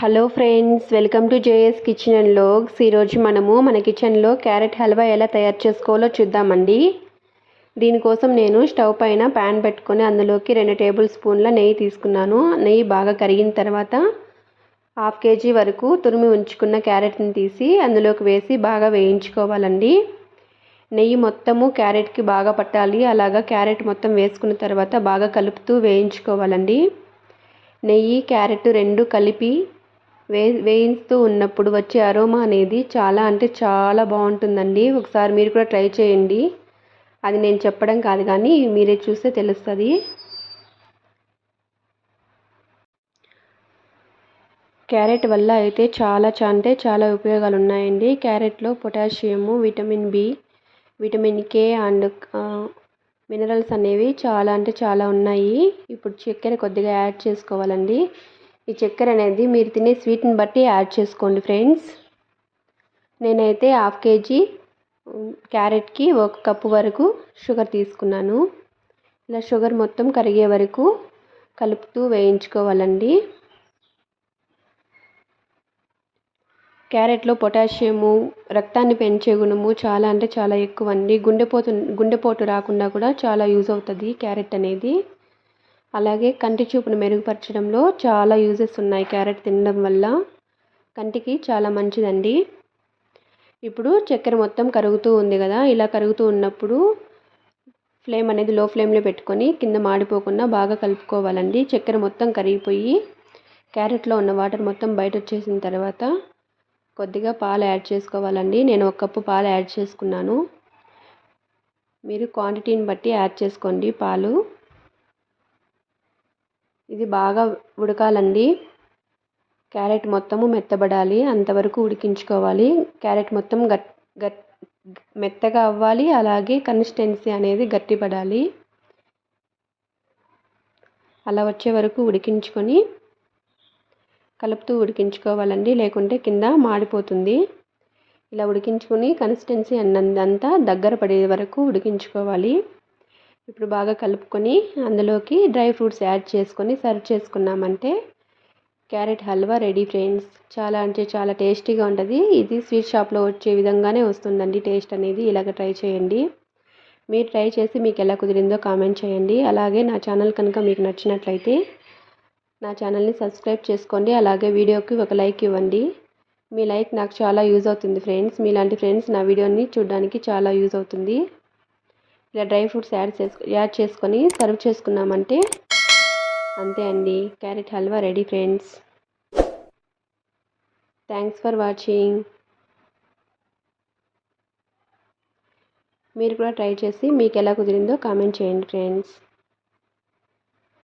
Hello friends welcome to JS kitchen and logs ఈరోజు మనము మన కిచెన్లో క్యారెట్ హల్వా ఎలా తయారు చేసుకోవాలో చూద్దామండి. దీనికోసం నేను స్టవ్ పైన ప్యాన్ పెట్టుకొని అందులోకి రెండు టేబుల్ స్పూన్ల నెయ్యి తీసుకున్నాను. నెయ్యి బాగా కరిగిన తర్వాత హాఫ్ కేజీ వరకు తురిమి ఉంచుకున్న క్యారెట్ని తీసి అందులోకి వేసి బాగా వేయించుకోవాలండి. నెయ్యి మొత్తము క్యారెట్కి బాగా పట్టాలి. అలాగా క్యారెట్ మొత్తం వేసుకున్న తర్వాత బాగా కలుపుతూ వేయించుకోవాలండి. నెయ్యి క్యారెట్ రెండు కలిపి వే వేయిస్తూ ఉన్నప్పుడు వచ్చే అరోమా అనేది చాలా అంటే చాలా బాగుంటుందండి. ఒకసారి మీరు కూడా ట్రై చేయండి. అది నేను చెప్పడం కాదు కానీ మీరే చూస్తే తెలుస్తుంది. క్యారెట్ వల్ల అయితే చాలా అంటే చాలా ఉపయోగాలు ఉన్నాయండి. క్యారెట్లో potassium vitamin B vitamin K and minerals అనేవి చాలా అంటే చాలా ఉన్నాయి. ఇప్పుడు చక్కెర కొద్దిగా యాడ్ చేసుకోవాలండి. ఈ చక్కెర అనేది మీరు తినే స్వీట్ని బట్టి యాడ్ చేసుకోండి ఫ్రెండ్స్. నేనైతే హాఫ్ కేజీ క్యారెట్కి ఒక కప్పు వరకు షుగర్ తీసుకున్నాను. ఇలా షుగర్ మొత్తం కరిగే వరకు కలుపుతూ వేయించుకోవాలండి. క్యారెట్లో పొటాషియము రక్తాన్ని పెంచే గుణము చాలా అంటే చాలా ఎక్కువ అండి. గుండెపోటు గుండెపోటు రాకుండా కూడా చాలా యూజ్ అవుతుంది క్యారెట్ అనేది. అలాగే కంటి చూపును మెరుగుపరచడంలో చాలా యూజెస్ ఉన్నాయి క్యారెట్ తినడం వల్ల. కంటికి చాలా మంచిదండి. ఇప్పుడు చక్కెర మొత్తం కరుగుతూ ఉంది కదా ఇలా కరుగుతూ ఉన్నప్పుడు ఫ్లేమ్ అనేది లో ఫ్లేమ్లో పెట్టుకొని కింద మాడిపోకుండా బాగా కలుపుకోవాలండి. చక్కెర మొత్తం కరిగిపోయి క్యారెట్లో ఉన్న వాటర్ మొత్తం బయట వచ్చేసిన తర్వాత కొద్దిగా పాలు యాడ్ చేసుకోవాలండి. నేను ఒక కప్పు పాలు యాడ్ చేసుకున్నాను. మీరు క్వాంటిటీని బట్టి యాడ్ చేసుకోండి పాలు. ఇది బాగా ఉడకాలండి. క్యారెట్ మొత్తము మెత్తబడాలి. అంతవరకు ఉడికించుకోవాలి. క్యారెట్ మొత్తం గట్ గట్ మెత్తగా అవ్వాలి. అలాగే కన్సిస్టెన్సీ అనేది గట్టిపడాలి. అలా వచ్చే వరకు ఉడికించుకొని కలుపుతూ ఉడికించుకోవాలండి. లేకుంటే కింద మాడిపోతుంది. ఇలా ఉడికించుకొని కన్సిస్టెన్సీ అన్నంతా దగ్గర పడే వరకు ఉడికించుకోవాలి. ఇప్పుడు బాగా కలుపుకొని అందులోకి డ్రై ఫ్రూట్స్ యాడ్ చేసుకొని సర్వ్ చేసుకున్నామంటే క్యారెట్ హల్వా రెడీ ఫ్రెండ్స్. చాలా అంటే చాలా టేస్టీగా ఉంటుంది. ఇది స్వీట్ షాప్లో వచ్చే విధంగానే వస్తుందండి టేస్ట్ అనేది. ఇలాగ ట్రై చేయండి. మీరు ట్రై చేసి మీకు ఎలా కుదిరిందో కామెంట్ చేయండి. అలాగే నా ఛానల్ కనుక మీకు నచ్చినట్లయితే నా ఛానల్ని సబ్స్క్రైబ్ చేసుకోండి. అలాగే వీడియోకి ఒక లైక్ ఇవ్వండి. మీ లైక్ నాకు చాలా యూజ్ అవుతుంది ఫ్రెండ్స్. మీలాంటి ఫ్రెండ్స్ నా వీడియోని చూడడానికి చాలా యూజ్ అవుతుంది. ఇలా డ్రై ఫ్రూట్స్ యాడ్ చేసుకో యాడ్ చేసుకొని సర్వ్ చేసుకున్నామంటే అంతే అండి. Carrot halwa ready friends. Thanks for watching. మీరు కూడా ట్రై చేసి మీకు ఎలా కుదిరిందో కామెంట్ చేయండి ఫ్రెండ్స్.